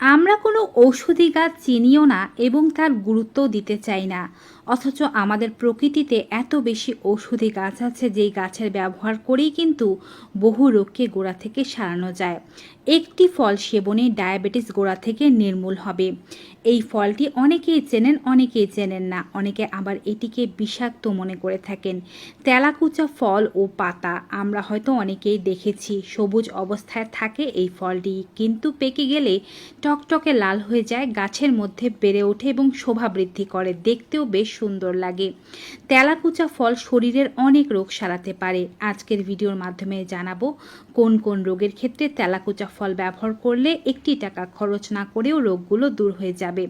আমরা কোনো ঔষধি গাছ চিনিও না এবং তার গুরুত্বও দিতে চাই না। অথচ আমাদের প্রকৃতিতে এত বেশি ঔষধি গাছ আছে যেই গাছের ব্যবহার করেই কিন্তু বহু রোগকে গোড়া থেকে সারানো যায়। একটি ফল সেবনে ডায়াবেটিস গোড়া থেকে নির্মূল হবে। এই ফলটি অনেকেই চেনেন অনেকেই চেনেন না। অনেকে আবার এটিকে বিষাক্ত মনে করে থাকেন। তেলাকুচা ফল ও পাতা, আমরা হয়তো অনেকেই দেখেছি। সবুজ অবস্থায় থাকে এই ফলটি, কিন্তু পেকে গেলে টকটকে লাল হয়ে যায়, গাছের মধ্যে বেড়ে ওঠে এবং শোভা বৃদ্ধি করে। দেখতেও বেশ সুন্দর লাগে। তেলাকুচা ফল শরীরের অনেক রোগ সারাতে পারে। আজকের ভিডিওর মাধ্যমে জানাব, কোন কোন রোগের ক্ষেত্রে তেলাকুচা ফল ব্যবহার করলে একটি টাকা খরচ না করেও রোগগুলো দূর হয়ে যাবে।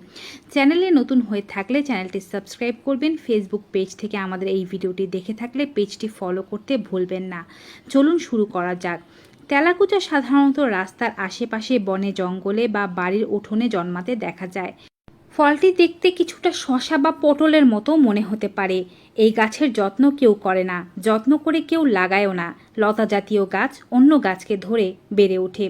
চ্যানেলে নতুন হয়ে থাকলে চ্যানেলটি সাবস্ক্রাইব করবেন। ফেসবুক পেজ থেকে আমাদের এই ভিডিওটি দেখে থাকলে পেজটি ফলো করতে ভুলবেন না। চলুন শুরু করা যাক। তেলাকুচা সাধারণত রাস্তার আশেপাশে বনে জঙ্গলে বা বাড়ির উঠোনে জন্মাতে দেখা যায়। ফলটি দেখতে কিছুটা শশা বা পটলের মতো মনে হতে পারে। এই গাছের যত্ন কেউ করে না, যত্ন করে কেউ লাগায়ও না। লতা জাতীয় গাছ অন্য গাছকে ধরে বেড়ে ওঠে।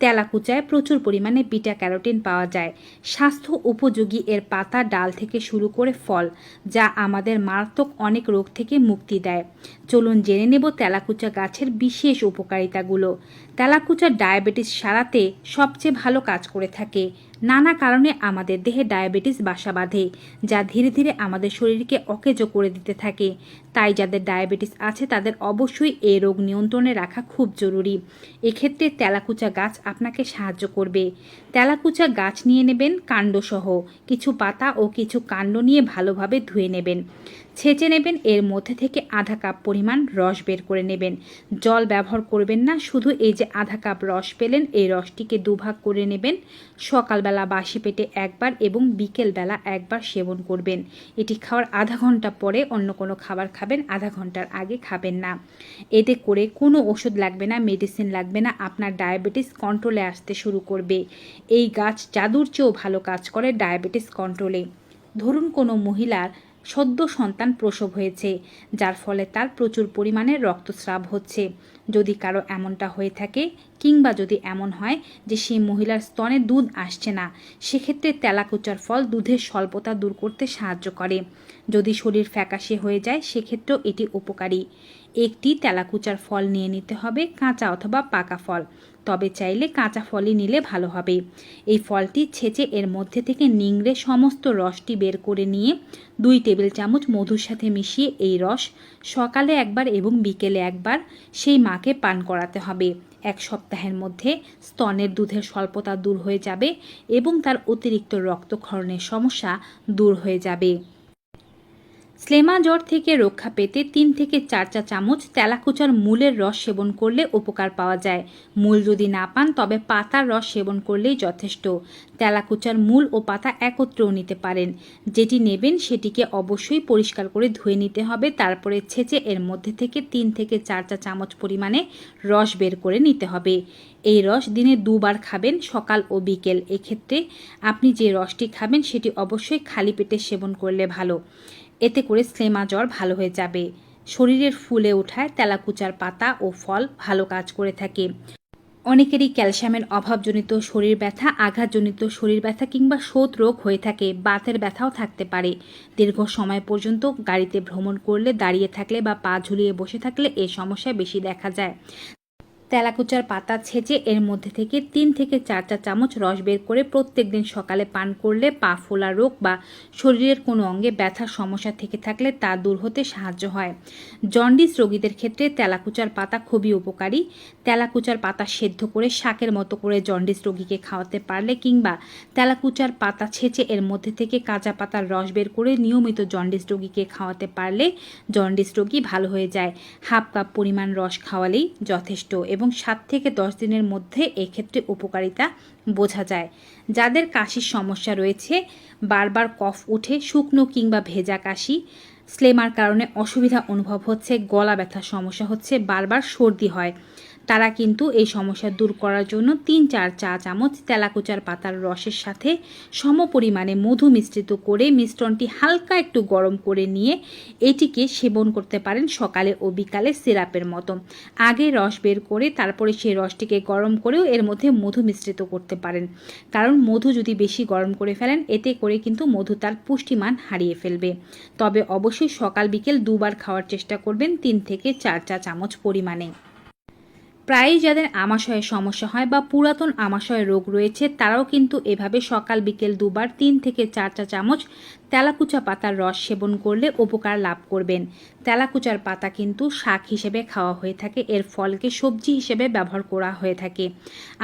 তেলাকুচায় প্রচুর পরিমাণে বিটা ক্যারোটিন পাওয়া যায়। স্বাস্থ্য উপযোগী এর পাতা ডাল থেকে শুরু করে ফল, যা আমাদের মারাত্মক অনেক রোগ থেকে মুক্তি দেয়। চলুন জেনে নেব তেলাকুচা গাছের বিশেষ উপকারিতাগুলো। তেলাকুচা ডায়াবেটিস সারাতে সবচেয়ে ভালো কাজ করে থাকে। নানা কারণে আমাদের দেহে ডায়াবেটিস বাসা বাঁধে, যা ধীরে ধীরে আমাদের শরীরকে অকেজো করে দিতে থাকে। তাই যাদের ডায়াবেটিস আছে, তাদের অবশ্যই এই রোগ নিয়ন্ত্রণে রাখা খুব জরুরি। এক্ষেত্রে তেলাকুচা গাছ আপনাকে সাহায্য করবে। তেলাকুচা গাছ নিয়ে নেবেন কাণ্ডসহ। কিছু পাতা ও কিছু কাণ্ড নিয়ে ভালোভাবে ধুয়ে নেবেন। ছেঁচে নেবেন, এর মধ্যে থেকে আধা কাপ পরিমাণ রস বের করে নেবেন। জল ব্যবহার করবেন না, শুধু এই যে আধা কাপ রস পেলেন, এই রসটিকে দুভাগ করে নেবেন। সকালবেলা বাসি পেটে একবার এবং বিকেলবেলা একবার সেবন করবেন। এটি খাওয়ার আধা ঘণ্টা পরে অন্য কোনো খাবার খাবেন, আধা ঘণ্টার আগে খাবেন না। এতে করে কোনো ওষুধ লাগবে না, মেডিসিন লাগবে না, আপনার ডায়াবেটিস কন্ট্রোলে আসতে শুরু করবে। এই গাছ জাদুর চেয়েও ভালো কাজ করে ডায়াবেটিস কন্ট্রোলে। ধরুন কোনো মহিলার সদ্য সন্তান প্রসব হয়েছে, যার ফলে তার প্রচুর পরিমাণে রক্তস্রাব হচ্ছে। যদি কারও এমনটা হয়ে থাকে কিংবা যদি এমন হয় যে সেই মহিলার স্তনে দুধ আসছে না, সেক্ষেত্রে তেলাকুচার ফল দুধের স্বল্পতা দূর করতে সাহায্য করে। যদি শরীর ফ্যাকাশে হয়ে যায়, সেক্ষেত্রেও এটি উপকারী। একটি তেলাকুচার ফল নিয়ে নিতে হবে কাঁচা অথবা পাকা ফল। তবে চাইলে কাঁচা ফলই নিলে ভালো হবে। এই ফলটি ছেঁচে এর মধ্যে থেকে নিংড়ে সমস্ত রসটি বের করে নিয়ে দুই টেবিল চামচ মধুর সাথে মিশিয়ে এই রস সকালে একবার এবং বিকেলে একবার সেই মাকে পান করাতে হবে। এক সপ্তাহের মধ্যে স্তনের দুধের স্বল্পতা দূর হয়ে যাবে এবং তার অতিরিক্ত রক্তক্ষরণের সমস্যা দূর হয়ে যাবে। স্লেমা জ্বর থেকে রক্ষা পেতে তিন থেকে চার চা চামচ তেলাকুচার মূলের রস সেবন করলে উপকার পাওয়া যায়। মূল যদি না পান, তবে পাতার রস সেবন করলেই যথেষ্ট। তেলাকুচার মূল ও পাতা একত্রেও নিতে পারেন। যেটি নেবেন, সেটিকে অবশ্যই পরিষ্কার করে ধুয়ে নিতে হবে। তারপরে ছেঁচে এর মধ্যে থেকে তিন থেকে চার চা চামচ পরিমাণে রস বের করে নিতে হবে। এই রস দিনে দুবার খাবেন, সকাল ও বিকেল। এক্ষেত্রে আপনি যে রসটি খাবেন, সেটি অবশ্যই খালি পেটে সেবন করলে ভালো। এতে করে স্লেমা জ্বর ভালো হয়ে যাবে। শরীরের ফুলে ওঠায় তেলাকুচার পাতা ও ফল ভালো কাজ করে থাকে। অনেকেরই ক্যালসিয়ামের অভাবজনিত শরীর ব্যথা, আঘাতজনিত শরীর ব্যথা কিংবা শোধ রোগ হয়ে থাকে। বাতের ব্যথাও থাকতে পারে। দীর্ঘ সময় পর্যন্ত গাড়িতে ভ্রমণ করলে, দাঁড়িয়ে থাকলে বা পা ঝুলিয়ে বসে থাকলে এই সমস্যা বেশি দেখা যায়। তেলাকুচার পাতা ছেঁচে এর মধ্যে থেকে তিন থেকে চার চা চামচ রস বের করে প্রত্যেক দিন সকালে পান করলে পা ফোলা রোগ বা শরীরের কোনো অঙ্গে ব্যথার সমস্যা থেকে থাকলে তা দূর হতে সাহায্য হয়। জন্ডিস রোগীদের ক্ষেত্রে তেলাকুচার পাতা খুবই উপকারী। তেলাকুচার পাতা সেদ্ধ করে শাকের মতো করে জন্ডিস রোগীকে খাওয়াতে পারলে কিংবা তেলাকুচার পাতা ছেঁচে এর মধ্যে থেকে কাঁচা পাতার রস বের করে নিয়মিত জন্ডিস রোগীকে খাওয়াতে পারলে জন্ডিস রোগী ভালো হয়ে যায়। হাফ কাপ পরিমাণ রস খাওয়ালেই যথেষ্ট এবং সাত থেকে দশ দিনের মধ্যে এক্ষেত্রে উপকারিতা বোঝা যায়। যাদের কাশির সমস্যা রয়েছে, বারবার কফ উঠে, শুকনো কিংবা ভেজা কাশি, স্লেমার কারণে অসুবিধা অনুভব হচ্ছে, গলা ব্যথার সমস্যা হচ্ছে, বারবার সর্দি হয়। তারা কিন্তু এই সমস্যা দূর করার জন্য তিন চার চা চামচ তেলাকুচার পাতার রসের সাথে সম পরিমাণে মধু মিশ্রিত করে মিশ্রণটি হালকা একটু গরম করে নিয়ে এটিকে সেবন করতে পারেন সকালে ও বিকালে সিরাপের মতো। আগে রস বের করে তারপরে সেই রসটিকে গরম করেও এর মধ্যে মধু মিশ্রিত করতে পারেন। কারণ মধু যদি বেশি গরম করে ফেলেন, এতে করে কিন্তু মধু তার পুষ্টিমান হারিয়ে ফেলবে। তবে অবশ্যই সকাল বিকেল দুবার খাওয়ার চেষ্টা করবেন তিন থেকে চার চা চামচ পরিমাণে। প্রায়ই যাদের আমাশয়ের সমস্যা হয় বা পুরাতন আমাশয় রোগ রয়েছে, তারাও কিন্তু এভাবে সকাল, বিকেল দুবার তিন থেকে চার চা চামচ তেলাকুচা পাতার রস সেবন করলে উপকার লাভ করবেন। তেলাকুচার পাতা কিন্তু শাক হিসেবে খাওয়া হয়ে থাকে, এর ফলকে সবজি হিসেবে ব্যবহার করা হয়ে থাকে।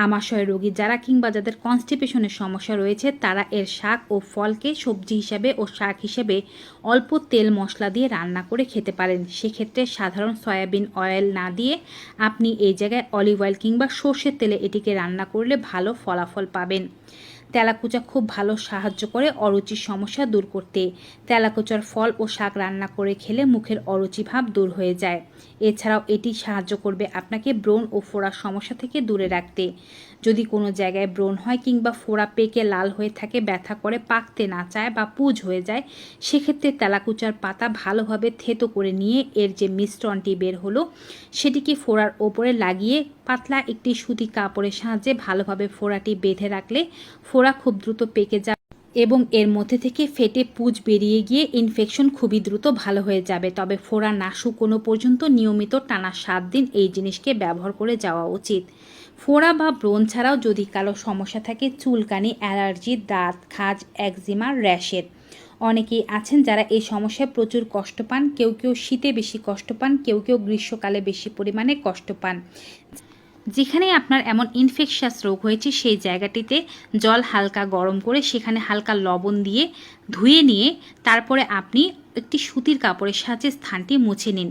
আমাশয় রোগী যারা কিংবা যাদের কনস্টিপেশনের সমস্যা রয়েছে, তারা এর শাক ও ফলকে সবজি হিসেবে ও শাক হিসেবে অল্প তেল মশলা দিয়ে রান্না করে খেতে পারেন। সেক্ষেত্রে সাধারণ সয়াবিন অয়েল না দিয়ে আপনি এই জায়গায় অলিভ অয়েল কিংবা সর্ষের তেলে এটিকে রান্না করলে ভালো ফলাফল পাবেন। তেলাকুচা খুব ভালো সাহায্য করে অরুচির সমস্যা দূর করতে। তেলাকুচার ফল ও শাক রান্না করে খেলে মুখের অরুচি ভাব দূর হয়ে যায়। এছাড়াও এটি সাহায্য করবে আপনাকে ব্রণ ও ফোড়ার সমস্যা থেকে দূরে রাখতে। যদি কোনো জায়গায় ব্রণ হয় কিংবা ফোড়া পেকে লাল হয়ে থাকে, ব্যথা করে, পাকতে না চায় বা পুজ হয়ে যায়, সেক্ষেত্রে তেলাকুচার পাতা ভালোভাবে থেতো করে নিয়ে এর যে মিশ্রণটি বের হলো, সেটিকে ফোড়ার ওপরে লাগিয়ে পাতলা একটি সুতি কাপড়ের সাহায্যে ভালোভাবে ফোড়াটি বেঁধে রাখলে ফোড়া খুব দ্রুত পেকে যায় এবং এর মধ্যে থেকে ফেটে পুজ বেরিয়ে গিয়ে ইনফেকশন খুবই দ্রুত ভালো হয়ে যাবে। তবে ফোড়া না শুকোনো পর্যন্ত নিয়মিত টানা সাত দিন এই জিনিসকে ব্যবহার করে যাওয়া উচিত। ফোড়া বা ব্রণ ছাড়াও যদি কারও সমস্যা থাকে, চুলকানি, অ্যালার্জি, দাঁত, খাজ, একজিমা র্যাশের অনেকেই আছেন যারা এই সমস্যায় প্রচুর কষ্ট পান, কেউ কেউ শীতে বেশি কষ্ট পান, কেউ কেউ গ্রীষ্মকালে বেশি পরিমাণে কষ্ট পান। যেখানে আপনার এমন ইনফেকশাস রোগ হয়েছে, সেই জায়গাটিতে জল হালকা গরম করে সেখানে হালকা লবণ দিয়ে ধুয়ে নিয়ে তারপরে আপনি একটি সুতির কাপড়ের সাহায্যে স্থানটি মুছে নিন।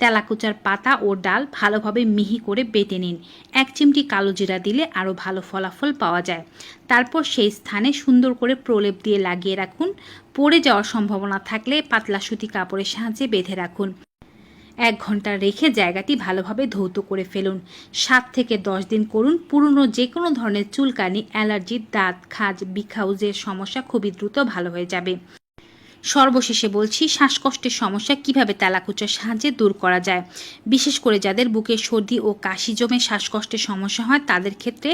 তেলাকুচার পাতা ও ডাল ভালোভাবে মিহি করে বেটে নিন। এক চিমটি কালো জিরা দিলে আরও ভালো ফলাফল পাওয়া যায়। তারপর সেই স্থানে সুন্দর করে প্রলেপ দিয়ে লাগিয়ে রাখুন। পড়ে যাওয়ার সম্ভাবনা থাকলে পাতলা সুতি কাপড়ের সাহায্যে বেঁধে রাখুন। এক ঘণ্টা রেখে জায়গাটি ভালোভাবে ধৌত করে ফেলুন। সাত থেকে দশ দিন করুন। পুরনো যে কোনো ধরনের চুলকানি, অ্যালার্জি, দাঁত, খাজ বিখাউজের সমস্যা খুবই দ্রুত ভালো হয়ে যাবে। সর্বশেষে বলছি, শ্বাসকষ্টের সমস্যা কীভাবে তেলাকুচার সাহায্যে দূর করা যায়? বিশেষ করে যাদের বুকে সর্দি ও কাশি জমে শ্বাসকষ্টের সমস্যা হয়, তাদের ক্ষেত্রে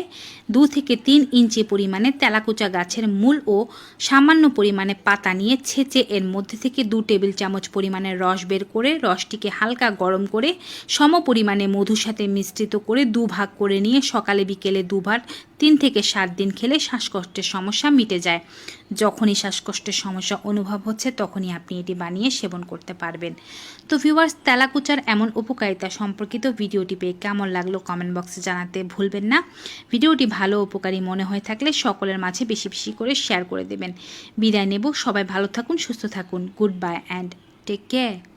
দু থেকে তিন ইঞ্চি পরিমাণে তেলাকুচা গাছের মূল ও সামান্য পরিমাণে পাতা নিয়ে ছেঁচে এর মধ্যে থেকে দু টেবিল চামচ পরিমাণে রস বের করে রসটিকে হালকা গরম করে সম পরিমাণে মধুর সাথে মিশ্রিত করে দু ভাগ করে নিয়ে সকালে বিকেলে দুবার তিন থেকে সাত দিন খেলে শ্বাসকষ্টের সমস্যা মিটে যায়। যখনই শ্বাসকষ্টের সমস্যা অনুভব হচ্ছে, তখনই আপনি এটি বানিয়ে সেবন করতে পারবেন। তো ভিউয়ার্স তেলাকুচার এমন উপকারিতা সম্পর্কিত ভিডিওটি পেয়ে কেমন লাগল কমেন্ট বক্সে জানাতে ভুলবেন না। ভিডিওটি ভালো, উপকারী মনে হয়ে থাকলে সকলের মাঝে বেশি বেশি করে শেয়ার করে দেবেন। বিদায় নেব। সবাই ভালো থাকুন, সুস্থ থাকুন। Good bye and take care